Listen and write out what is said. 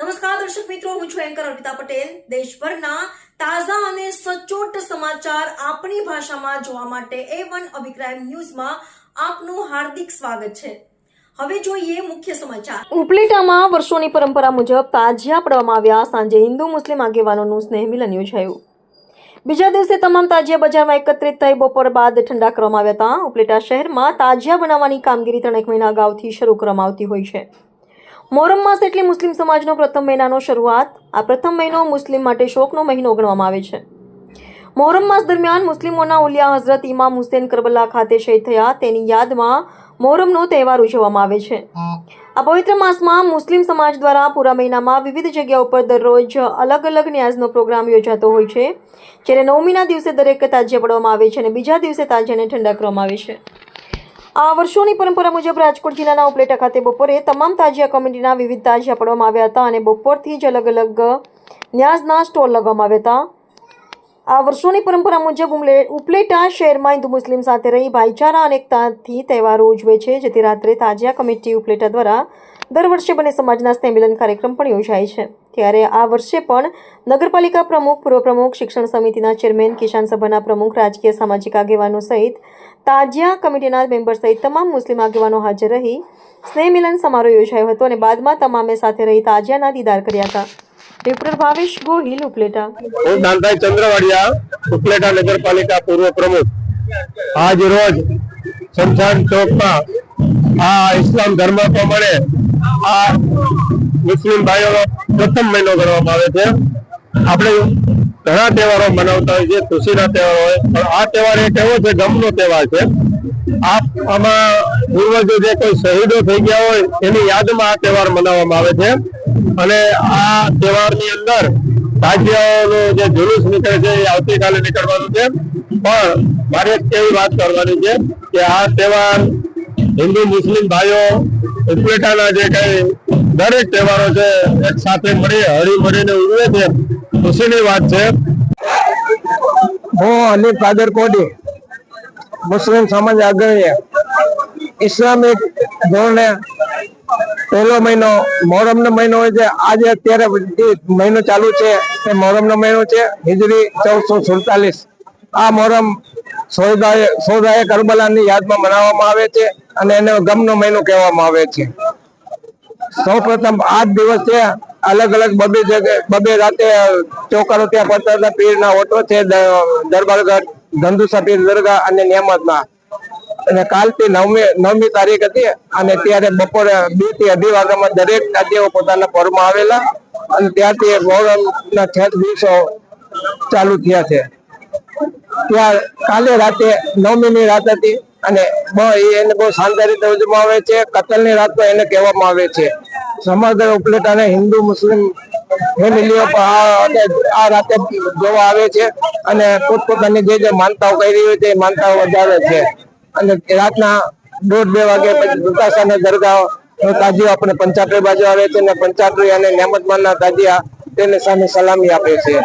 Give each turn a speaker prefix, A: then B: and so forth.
A: નમસ્કાર, દર્શક મિત્રો, હું છું એન્કર અર્પિતા પટેલ. દેશભરના તાજા અને સચોટ સમાચાર આપણી ભાષામાં જોવા માટે એ વન અભિપ્રાય ન્યૂઝમાં આપનું હાર્દિક સ્વાગત છે. હવે જોઈએ મુખ્ય સમાચાર. ઉપલેટામાં વર્ષોની પરંપરા મુજબ તાજિયા પડવામાં આવ્યા. સાંજે હિન્દુ, મુસ્લિમ આગેવાનોનું સ્નેહ મિલન યોજાયું બીજા દિવસે તમામ તાજિયા બજારમાં એકત્રિત થઈ બપોર બાદ ઠંડા કરવામાં આવ્યા હતા. ઉપલેટા શહેરમાં તાજિયા બનાવવાની કામગીરી ત્રણેક મહિના અગાઉથી શરૂ કરવામાં આવતી હોય છે. મોહરમ માસ એટલે મુસ્લિમ સમાજનો પ્રથમ મહિનાનો શરૂઆત. આ પ્રથમ મહિનો મુસ્લિમ માટે શોકનો મહિનો ગણવામાં આવે છે. મોહરમ માસ દરમિયાન મુસ્લિમોના ઉલિયા હઝરત ઇમામ હુસેન કરબલા ખાતે શહીદ થયા. તેની યાદમાં મોહરમનો તહેવાર ઉજવવામાં આવે છે. આ પવિત્ર માસમાં મુસ્લિમ સમાજ દ્વારા પૂરા મહિનામાં વિવિધ જગ્યાઓ ઉપર દરરોજ અલગ અલગ ન્યાઝનો પ્રોગ્રામ યોજાતો હોય છે. જ્યારે નવમીના દિવસે દરેક તાજિયા પડવામાં આવે છે અને બીજા દિવસે તાજિયાને ઠંડા કરવામાં આવે છે. આ વર્ષોની પરંપરા મુજબ રાજકોટ જિલ્લાના ઉપલેટા ખાતે બપોરે તમામ તાજિયા કમિટીના વિવિધ તાજિયા પડવામાં આવ્યા હતા અને બપોરથી જ અલગ અલગ ન્યાઝના સ્ટોલ લગાવવામાં આવ્યા હતા. આ વર્ષોની પરંપરા મુજબ ઉપલેટા શહેરમાં હિન્દુ મુસ્લિમ સાથે રહી ભાઈચારા અને એકતાથી તહેવારો ઉજવે છે, જેથી રાત્રે તાજિયા કમિટી ઉપલેટા દ્વારા દર વર્ષે બંને સમાજના સ્નેહ કાર્યક્રમ પણ યોજાય છે. ત્યારે આ વર્ષે પણ નગરપાલિકા પ્રમુખ પૂર્વ પ્રમુખ શિક્ષણ સમિતિના ચેરમેન, કિસાન સભાના પ્રમુખ, રાજકીય સામાજિક આગેવાનો સહિત તાજિયા કમિટીના મેમ્બર સહિત તમામ મુસ્લિમ આગેવાનો હાજર રહી સ્નેહ મિલન સમારોહ યોજાયો હતો અને બાદમાં તમામે સાથે રહી તાજિયાના દીદાર કર્યા હતા. રિપોર્ટર ભાવેશ ગોહિલ, ઉપલેટા.
B: હું દાનભાઈ ચંદ્રવાડિયા, ઉપલેટા નગરપાલિકા પૂર્વ પ્રમુખ આજ રોજ શમશાન ચોકમાં આ ઇસ્લામ ધર્મ પ્રમાણે આ મુસ્લિમ ભાઈઓનો પ્રથમ મહિનો ગણવામાં આવે છે. આપણે ઘણા તહેવારો મનાવતા હોય છે ખુશીના તહેવારો હોય. પણ આ તહેવાર એક એવો છે, ગમનો તહેવાર છે. આમાં પૂર્વજો જે કોઈ શહીદો થઈ ગયા હોય, એની યાદમાં આ તહેવાર મનાવવામાં આવે છે. અને આ તહેવારની અંદર રાજ્યનું જે જુલુસ નીકળે છે, એ આવતીકાલે નીકળવાનું છે. પણ મારે એવી વાત કરવાની છે કે આ તહેવાર હિન્દુ મુસ્લિમ ભાઈઓ ઉપલેટાના જે કઈ દરેક તહેવારો છે, એક સાથે મળી હળી મળીને ઉજવે છે. ખુશીની વાત છે.
C: હું અલી કાદર કોડી મુસ્લિમ સમાજ આગળ ઇસ્લામિક ધોરણે પહેલો મહિનો મોહરમ નો મહિનો હોય છે. આજે અત્યારે મહિનો ચાલુ છે, એ મોહરમ નો મહિનો છે. હિજરી ચૌદસો સુડતાલીસ. આ મોહરમ સોદાએ સોદાએ કરબલાની યાદમાં મનાવવામાં આવે છે અને એને ગમનો મહિનો કહેવામાં આવે છે. સૌ પ્રથમ આઠ દિવસ અલગ અલગ બબે બબે રાતે ચોકારો ત્યાં હતા. પીરના ઓટો છે દરબારગઢ ધંધુસા પીર દરગાહ અને નિયામતમાં અને કાલથી નવમી નવમી તારીખ હતી અને ત્યારે બપોરે બેથી અઢી વાગ્યામાં દરેક રાજ્યો પોતાના પર્વમાં આવેલા અને ત્યારથી મોહરમના છ દિવસો ચાલુ થયા છે. ત્યાં કાલે રાતે નવમી ની રાત હતી. અને બ- એ એને બહુ શાંતિ રીતે ઉજવવામાં આવે છે. કતલની રાત પણ એને કહેવામાં આવે છે. સમગ્ર ઉપલેટાને હિન્દુ, મુસ્લિમ ફેમિલીઓ આ રાતે જોવા આવે છે અને પોતપોતાની જે જે માનતાઓ કરી હોય તે માનતાઓ વધારે છે. અને રાતના દોઢ, બે વાગે પછી દુતાસાના દરગાહ તાજીઓ આપણે પંચાટરી બાજુ આવે છે અને પંચાટરી અને નેમતમાનના તાજીયા તેને સામે સલામી આપે છે.